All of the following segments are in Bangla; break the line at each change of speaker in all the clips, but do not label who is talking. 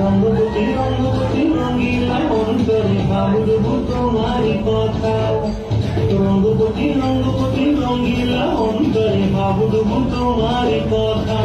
রঙ্গপতি রঙ্গবতী রঙ্গবতী রঙ্গবতী রঙ্গিলা অন্তরে ভাবুবু তোমারি কথা। রঙ্গপতি রঙ্গপতি রঙ্গিলা অন্তরে ভাবুবু তোমারি কথা।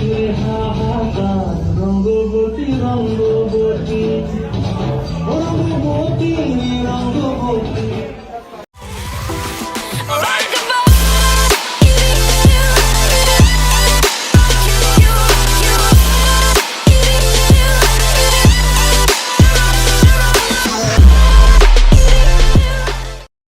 জুড়ে হাহাকার